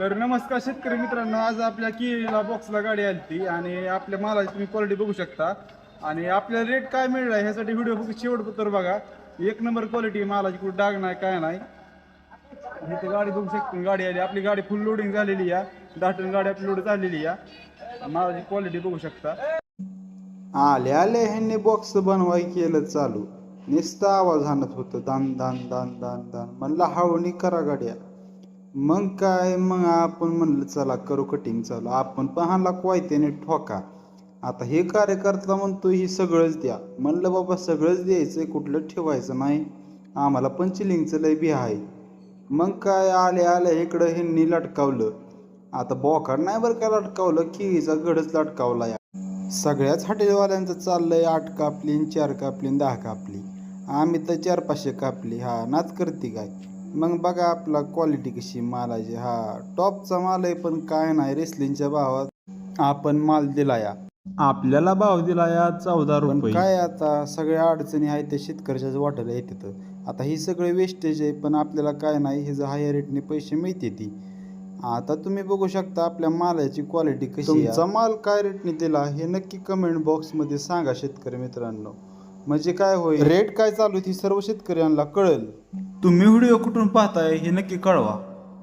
तर नमस्कार शेतकरी मित्रांनो आज आपल्या किला बॉक्सला गाडी आली ती आणि आपल्या मालाची तुम्ही क्वालिटी बघू शकता. आणि आपल्याला रेट काय मिळला ह्यासाठी व्हिडिओ फक्त शेवट बघा. एक नंबर क्वालिटी मालाची कुठं डाग नाही काय नाही. इथे गाडी बघू शकतो गाडी आली. आपली गाडी फुल लोडिंग झालेली आहे दाटून गाडी आपली लोड झालेली आहे मालाची क्वालिटी बघू शकता. आले आले ह्यांनी बॉक्स बनवाय केलं चालू. निस्ता आवाज आणत होतं दान दान दान दान दान. म्हणलं हळूनी करा गाड्या. मग काय मग आपण म्हणलं चला करू कटिंग चालू. आपण पहानला क्वायत्याने ठोका. आता हे कार्यकर्ता म्हणतो ही सगळंच द्या. म्हणलं बाबा सगळंच द्यायचं कुठलं ठेवायचं नाही. आम्हाला पंचलिंगचं लय बी आहे. मग काय आले आले इकडं ह्यांनी लटकावलं. आता बोकाड नाही बरं का लटकावलं खिळीचा गडच लटकावला या. सगळ्याच हॉटेलवाल्यांचं चाललंय आठ कापली चार कापली दहा कापली. आम्ही तर चार पाचशे कापली. हा नाच करते काय? मग बघा आपला क्वालिटी कशी मालाची. हा टॉपचा माल आहे पण काय नाही रेसलिंगच्या भावात आपण माल दिला या आपल्याला भाव दिला या चौदा पण काय आता सगळ्या अडचणी आहेत त्या शेतकऱ्याच्याच वाटायला येतात. आता ही सगळे वेस्टेज आहे पण आपल्याला काय नाही हे हायर रेटने पैसे मिळते ती. आता तुम्ही बघू शकता आपल्या मालाची क्वालिटी कशी तुमचा माल काय रेटने दिला हे नक्की कमेंट बॉक्समध्ये सांगा शेतकरी मित्रांनो. म्हणजे काय होईल? रेट काय चालू ती सर्व शेतकऱ्यांना कळेल. तुम्ही व्हिडिओ कुठून पाहताय हे नक्की कळवा.